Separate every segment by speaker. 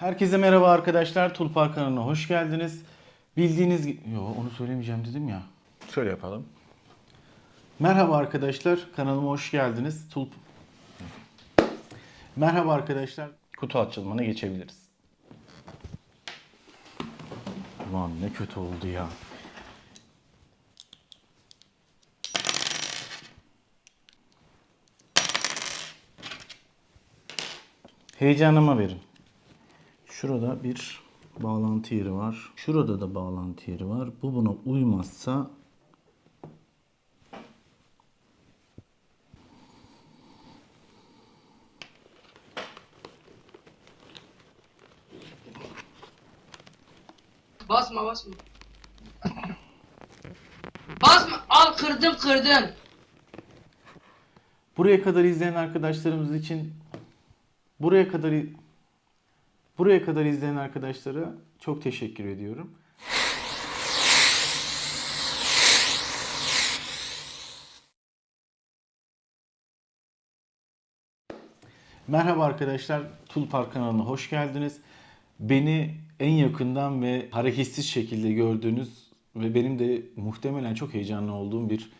Speaker 1: Herkese merhaba arkadaşlar. Tulpar kanalına hoş geldiniz. Bildiğiniz gibi... Yo onu söylemeyeceğim dedim ya. Şöyle yapalım. Merhaba arkadaşlar. Kanalıma hoş geldiniz. Tulp... Merhaba arkadaşlar. Kutu açılımına geçebiliriz. Ulan ne kötü oldu ya. Heyecanıma verin. Şurada bir bağlantı yeri var. Şurada da bağlantı yeri var. Bu buna uymazsa
Speaker 2: Basma basma. Basma. Al kırdım kırdım.
Speaker 1: buraya kadar izleyen arkadaşlarımız için buraya kadar buraya kadar izleyen arkadaşlara çok teşekkür ediyorum. Merhaba arkadaşlar, Tulpar kanalına hoş geldiniz. Beni en yakından ve hareketsiz şekilde gördüğünüz ve benim de muhtemelen çok heyecanlı olduğum bir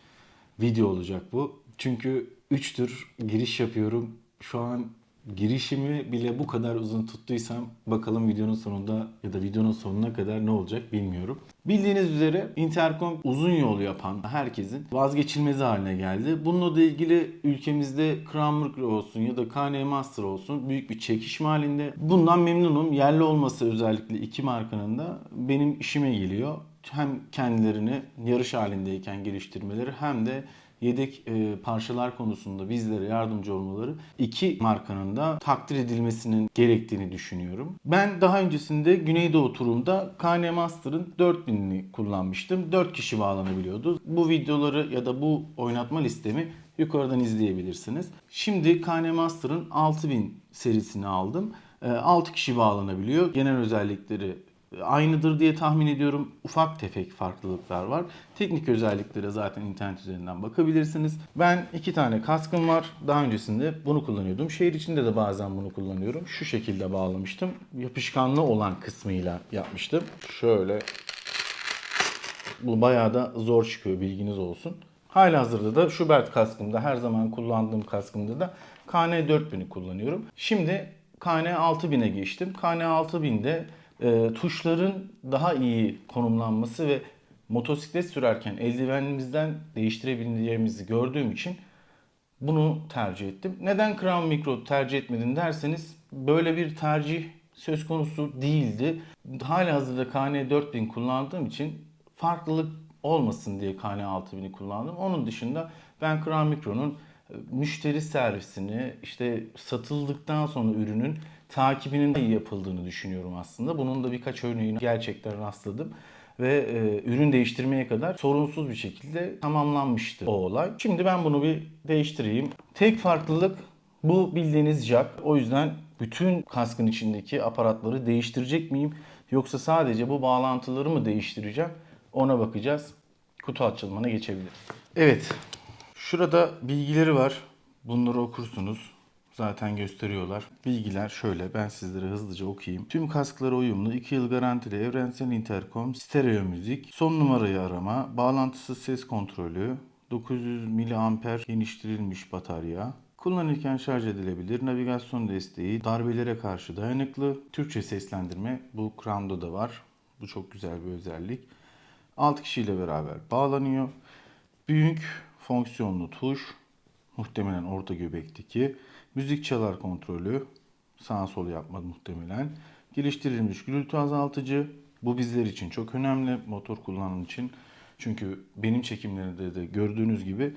Speaker 1: video olacak bu. Çünkü 3 tür giriş yapıyorum. Şu an girişimi bile bu kadar uzun tuttuysam bakalım videonun sonunda ya da videonun sonuna kadar ne olacak bilmiyorum. Bildiğiniz üzere Intercom uzun yol yapan herkesin vazgeçilmezi haline geldi. Bununla da ilgili ülkemizde Micro olsun ya da KN Master olsun büyük bir çekişme halinde. Bundan memnunum. Yerli olması özellikle iki markanın da benim işime geliyor. Hem kendilerini yarış halindeyken geliştirmeleri hem de yedek e, parçalar konusunda bizlere yardımcı olmaları iki markanın da takdir edilmesinin gerektiğini düşünüyorum. Ben daha öncesinde Güneydoğu turumda KN Master'ın 4000'ini kullanmıştım. 4 kişi bağlanabiliyordu. Bu videoları ya da bu oynatma listemi yukarıdan izleyebilirsiniz. Şimdi KN Master'ın 6000 serisini aldım. 6 kişi bağlanabiliyor. Genel özellikleri aynıdır diye tahmin ediyorum. Ufak tefek farklılıklar var. Teknik özelliklere zaten internet üzerinden bakabilirsiniz. Ben iki tane kaskım var. Daha öncesinde bunu kullanıyordum. Şehir içinde de bazen bunu kullanıyorum. Şu şekilde bağlamıştım. Yapışkanlı olan kısmıyla yapmıştım. Şöyle bu bayağı da zor çıkıyor bilginiz olsun. Halihazırda da Schubert kaskımda her zaman kullandığım kaskımda da KN 4000'i kullanıyorum. Şimdi KN 6000'e geçtim. KN 6000'de e, tuşların daha iyi konumlanması ve motosiklet sürerken eldivenimizden değiştirebileceğimizi gördüğüm için bunu tercih ettim. Neden Crown Micro tercih etmedin derseniz böyle bir tercih söz konusu değildi. Hala hazırda KN 4000 kullandığım için farklılık olmasın diye KN 6000'i kullandım. Onun dışında ben Crown Micro'nun e, müşteri servisini işte satıldıktan sonra ürünün takibinin iyi yapıldığını düşünüyorum aslında. Bunun da birkaç örneğini gerçekten rastladım ve e, ürün değiştirmeye kadar sorunsuz bir şekilde tamamlanmıştı o olay. Şimdi ben bunu bir değiştireyim. Tek farklılık bu bildiğiniz jack. O yüzden bütün kaskın içindeki aparatları değiştirecek miyim? Yoksa sadece bu bağlantıları mı değiştireceğim? Ona bakacağız. Kutu açılımına geçebiliriz. Evet. Şurada bilgileri var. Bunları okursunuz. Zaten gösteriyorlar. Bilgiler şöyle. Ben sizlere hızlıca okuyayım. Tüm kasklara uyumlu, 2 yıl garantili evrensel interkom, stereo müzik, son numarayı arama, bağlantısız ses kontrolü, 900 mAh genişletilmiş batarya, Kullanırken şarj edilebilir, navigasyon desteği, darbelere karşı dayanıklı, Türkçe seslendirme bu Crown'da da var. Bu çok güzel bir özellik. 6 kişiyle beraber bağlanıyor. Büyük fonksiyonlu tuş, muhtemelen orta göbekteki. Müzik çalar kontrolü, sağ sol yapma muhtemelen. Geliştirilmiş gürültü azaltıcı. Bu bizler için çok önemli motor kullanım için. Çünkü benim çekimlerimde de gördüğünüz gibi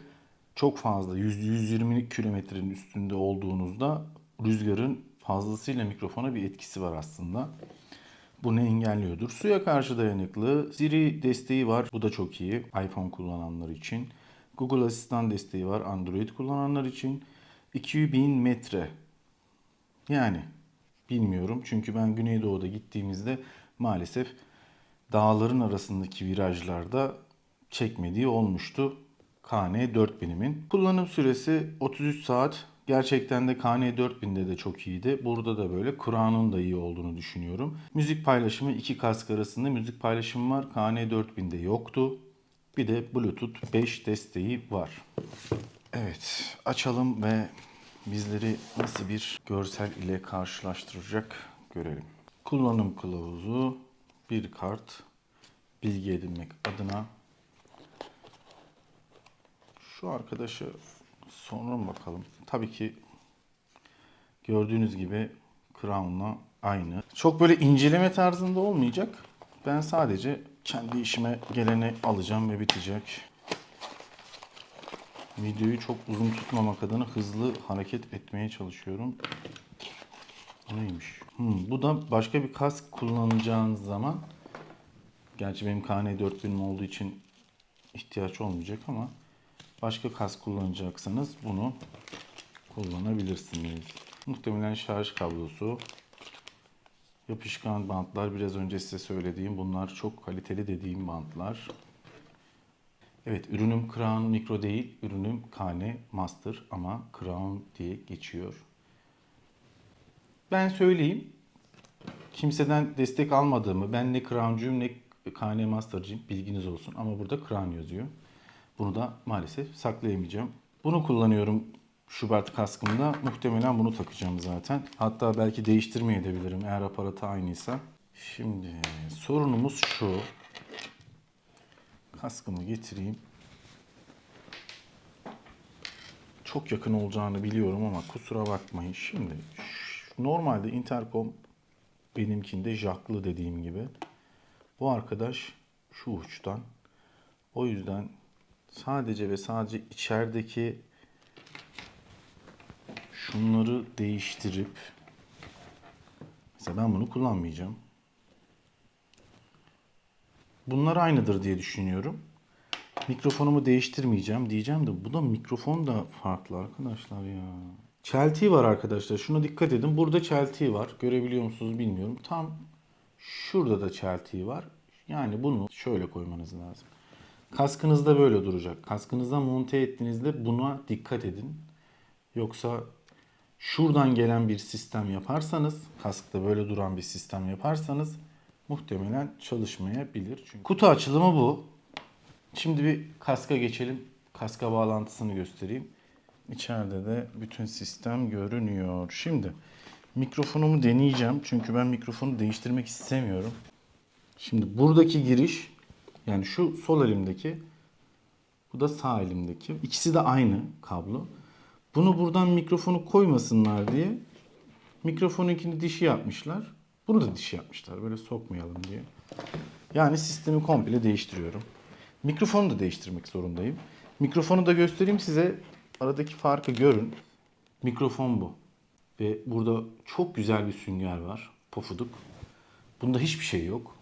Speaker 1: çok fazla 100-120 kilometrenin üstünde olduğunuzda rüzgarın fazlasıyla mikrofona bir etkisi var aslında. Bunu engelliyordur. Suya karşı dayanıklı. Siri desteği var. Bu da çok iyi. iPhone kullananlar için. Google Asistan desteği var. Android kullananlar için. 2000 metre. Yani bilmiyorum. Çünkü ben Güneydoğu'da gittiğimizde maalesef dağların arasındaki virajlarda çekmediği olmuştu. KN 4000'imin. Kullanım süresi 33 saat Gerçekten de KN4000'de de çok iyiydi. Burada da böyle. Kur'an'ın da iyi olduğunu düşünüyorum. Müzik paylaşımı iki kask arasında müzik paylaşımı var. KN4000'de yoktu. Bir de Bluetooth 5 desteği var. Evet, açalım ve bizleri nasıl bir görsel ile karşılaştıracak görelim. Kullanım kılavuzu, bir kart, bilgi edinmek adına. Şu arkadaşı sonra bakalım? Tabii ki gördüğünüz gibi Crown'la aynı. Çok böyle inceleme tarzında olmayacak. Ben sadece kendi işime geleni alacağım ve bitecek. Videoyu çok uzun tutmamak adına hızlı hareket etmeye çalışıyorum. Bu neymiş? Hmm, bu da başka bir kask kullanacağınız zaman gerçi benim KN4000 olduğu için ihtiyaç olmayacak ama başka kask kullanacaksanız bunu kullanabilirsiniz. Muhtemelen şarj kablosu, yapışkan bantlar biraz önce size söylediğim bunlar çok kaliteli dediğim bantlar. Evet ürünüm Crown Micro değil, ürünüm Kane Master ama Crown diye geçiyor. Ben söyleyeyim, kimseden destek almadığımı, ben ne Crown'cuyum ne Kane Master'cıyım bilginiz olsun ama burada Crown yazıyor. Bunu da maalesef saklayamayacağım. Bunu kullanıyorum Schubert kaskımda. Muhtemelen bunu takacağım zaten. Hatta belki değiştirmeye edebilirim eğer aparatı aynıysa. Şimdi sorunumuz şu. Kaskımı getireyim. Çok yakın olacağını biliyorum ama kusura bakmayın. Şimdi normalde intercom benimkinde jacklı dediğim gibi. Bu arkadaş şu uçtan. O yüzden sadece ve sadece içerideki şunları değiştirip mesela ben bunu kullanmayacağım. Bunlar aynıdır diye düşünüyorum. Mikrofonumu değiştirmeyeceğim diyeceğim de bu da mikrofon da farklı arkadaşlar ya. Çeltiği var arkadaşlar. Şuna dikkat edin. Burada çeltiği var. Görebiliyor musunuz bilmiyorum. Tam şurada da çeltiği var. Yani bunu şöyle koymanız lazım. Kaskınızda böyle duracak. Kaskınıza monte ettiğinizde buna dikkat edin. Yoksa şuradan gelen bir sistem yaparsanız, kaskta böyle duran bir sistem yaparsanız muhtemelen çalışmayabilir. Çünkü kutu açılımı bu. Şimdi bir kaska geçelim. Kaska bağlantısını göstereyim. İçeride de bütün sistem görünüyor. Şimdi mikrofonumu deneyeceğim. Çünkü ben mikrofonu değiştirmek istemiyorum. Şimdi buradaki giriş yani şu sol elimdeki bu da sağ elimdeki. İkisi de aynı kablo. Bunu buradan mikrofonu koymasınlar diye mikrofonunkini dişi yapmışlar. Bunu da dişi yapmışlar. Böyle sokmayalım diye. Yani sistemi komple değiştiriyorum. Mikrofonu da değiştirmek zorundayım. Mikrofonu da göstereyim size. Aradaki farkı görün. Mikrofon bu. Ve burada çok güzel bir sünger var. Pofuduk. Bunda hiçbir şey yok.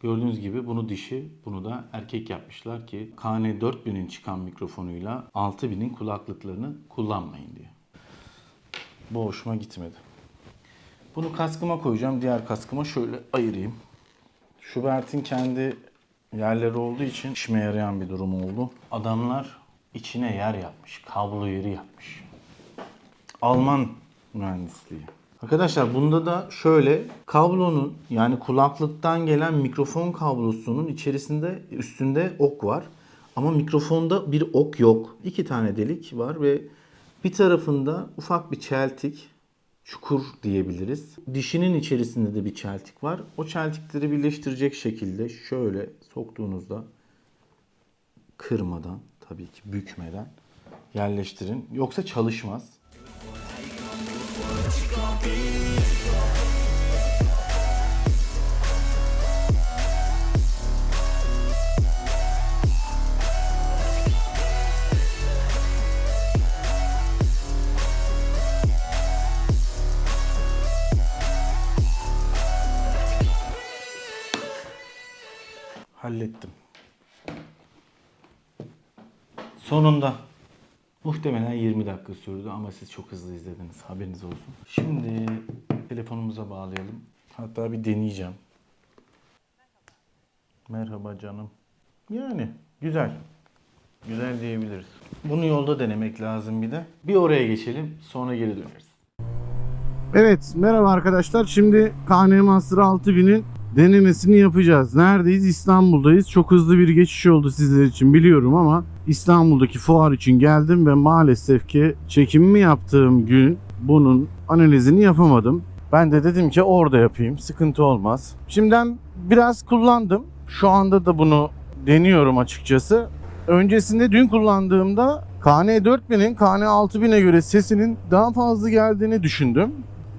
Speaker 1: Gördüğünüz gibi bunu dişi, bunu da erkek yapmışlar ki KN4000'in çıkan mikrofonuyla 6000'in kulaklıklarını kullanmayın diye. Bu hoşuma gitmedi. Bunu kaskıma koyacağım. Diğer kaskıma şöyle ayırayım. Schubert'in kendi yerleri olduğu için işime yarayan bir durum oldu. Adamlar içine yer yapmış. Kablo yeri yapmış. Alman mühendisliği. Arkadaşlar bunda da şöyle kablonun yani kulaklıktan gelen mikrofon kablosunun içerisinde üstünde ok var. Ama mikrofonda bir ok yok. İki tane delik var ve bir tarafında ufak bir çeltik, çukur diyebiliriz. Dişinin içerisinde de bir çeltik var. O çeltikleri birleştirecek şekilde şöyle soktuğunuzda kırmadan tabii ki bükmeden yerleştirin. Yoksa çalışmaz. Hallettim. Sonunda. Muhtemelen 20 dakika sürdü ama siz çok hızlı izlediniz. Haberiniz olsun. Şimdi telefonumuza bağlayalım. Hatta bir deneyeceğim. Merhaba canım. Yani güzel.
Speaker 3: Güzel diyebiliriz. Bunu yolda denemek lazım bir de. Bir oraya geçelim sonra geri döneriz.
Speaker 1: Evet merhaba arkadaşlar. Şimdi KN Master 6000'in denemesini yapacağız. Neredeyiz? İstanbul'dayız. Çok hızlı bir geçiş oldu sizler için biliyorum ama İstanbul'daki fuar için geldim ve maalesef ki çekimimi yaptığım gün bunun analizini yapamadım. Ben de dedim ki orada yapayım. Sıkıntı olmaz. Şimdiden biraz kullandım. Şu anda da bunu deniyorum açıkçası. Öncesinde dün kullandığımda KN4000'in KN6000'e göre sesinin daha fazla geldiğini düşündüm.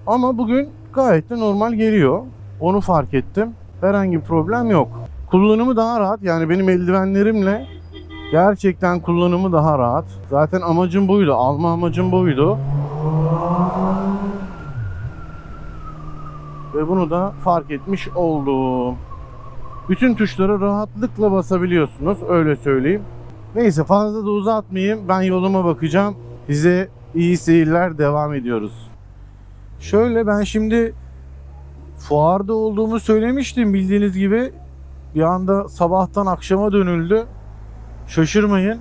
Speaker 1: Ama bugün gayet de normal geliyor. Onu fark ettim. Herhangi bir problem yok. Kullanımı daha rahat. Yani benim eldivenlerimle gerçekten kullanımı daha rahat. Zaten amacım buydu. Alma amacım buydu. Ve bunu da fark etmiş oldum. Bütün tuşlara rahatlıkla basabiliyorsunuz. Öyle söyleyeyim. Neyse fazla da uzatmayayım. Ben yoluma bakacağım. Size iyi seyirler devam ediyoruz. Şöyle ben şimdi fuarda olduğumu söylemiştim bildiğiniz gibi. Bir anda sabahtan akşama dönüldü. Şaşırmayın.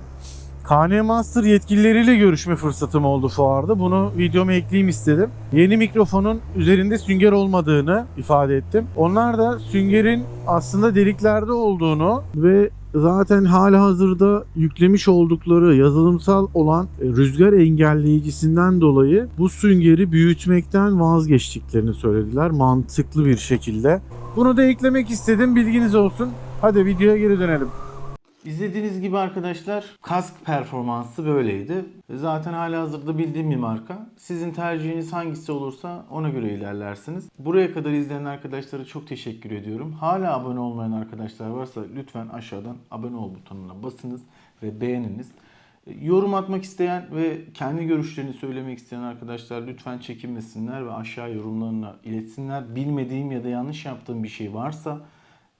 Speaker 1: KN Master yetkilileriyle görüşme fırsatım oldu fuarda. Bunu videoma ekleyeyim istedim. Yeni mikrofonun üzerinde sünger olmadığını ifade ettim. Onlar da süngerin aslında deliklerde olduğunu ve zaten hala hazırda yüklemiş oldukları yazılımsal olan e, rüzgar engelleyicisinden dolayı bu süngeri büyütmekten vazgeçtiklerini söylediler mantıklı bir şekilde. Bunu da eklemek istedim bilginiz olsun. Hadi videoya geri dönelim.
Speaker 3: İzlediğiniz gibi arkadaşlar kask performansı böyleydi. Zaten hala hazırda bildiğim bir marka. Sizin tercihiniz hangisi olursa ona göre ilerlersiniz. Buraya kadar izleyen arkadaşlara çok teşekkür ediyorum. Hala abone olmayan arkadaşlar varsa lütfen aşağıdan abone ol butonuna basınız ve beğeniniz. Yorum atmak isteyen ve kendi görüşlerini söylemek isteyen arkadaşlar lütfen çekinmesinler ve aşağı yorumlarına iletsinler. Bilmediğim ya da yanlış yaptığım bir şey varsa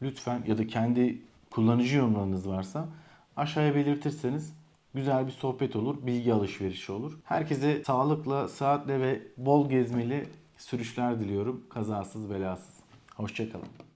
Speaker 3: lütfen ya da kendi kullanıcı yorumlarınız varsa aşağıya belirtirseniz güzel bir sohbet olur, bilgi alışverişi olur. Herkese sağlıkla, saatle ve bol gezmeli sürüşler diliyorum. Kazasız belasız. Hoşçakalın.